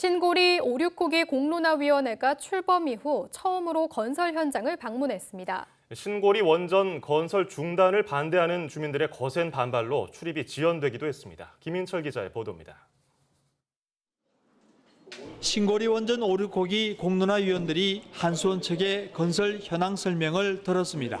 신고리 569기 공론화위원회가 출범 이후 처음으로 건설 현장을 방문했습니다. 신고리 원전 건설 중단을 반대하는 주민들의 거센 반발로 출입이 지연되기도 했습니다. 김인철 기자의 보도입니다. 신고리 원전 오류코기 공론화 위원들이 한수원 측의 건설 현황 설명을 들었습니다.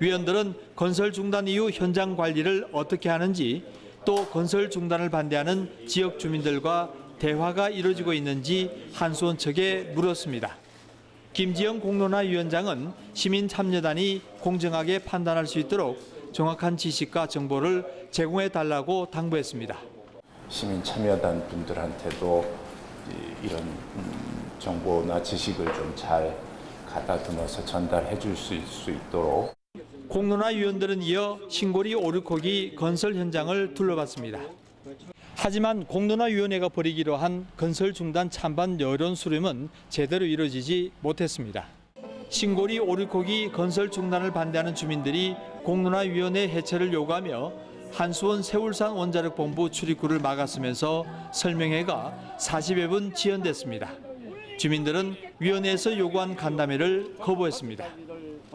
위원들은 건설 중단 이후 현장 관리를 어떻게 하는지 또 건설 중단을 반대하는 지역 주민들과 대화가 이루어지고 있는지 한수원 측에 물었습니다. 김지영 공론화 위원장은 시민 참여단이 공정하게 판단할 수 있도록 정확한 지식과 정보를 제공해 달라고 당부했습니다. 시민 참여단 분들한테도 이- 이런 음, 정보나 지식을 좀 잘 가다듬어서 전달해 줄 수 있도록 공론화 위원들은 이어 신고리 오르코기 건설 현장을 둘러봤습니다. 하지만 공론화 위원회가 벌이기로 한 건설 중단 찬반 여론 수렴은 제대로 이루어지지 못했습니다. 신고리 오르코기 건설 중단을 반대하는 주민들이 공론화 위원회 해체를 요구하며 한수원 세울산 원자력 본부 출입구를 막았으면서 설명회가 40여 분 지연됐습니다. 주민들은 위원회에서 요구한 간담회를 거부했습니다.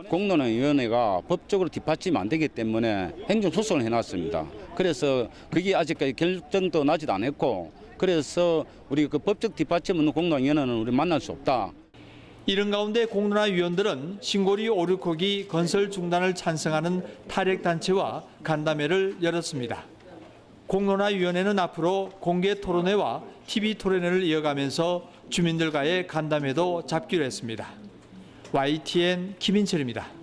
공론화위원회가 법적으로 뒷받침 안 되기 때문에 행정소송을 해놨습니다. 그래서 그게 아직까지 결정도 나지도 않았고 그래서 우리 그 법적 뒷받침 없는 공론위원회는 우리 만날 수 없다. 이런 가운데 공론화 위원들은 신고리 오르코기 건설 중단을 찬성하는 탈핵 단체와 간담회를 열었습니다. 공론화 위원회는 앞으로 공개 토론회와 TV 토론회를 이어가면서 주민들과의 간담회도 잡기로 했습니다. YTN 김인철입니다.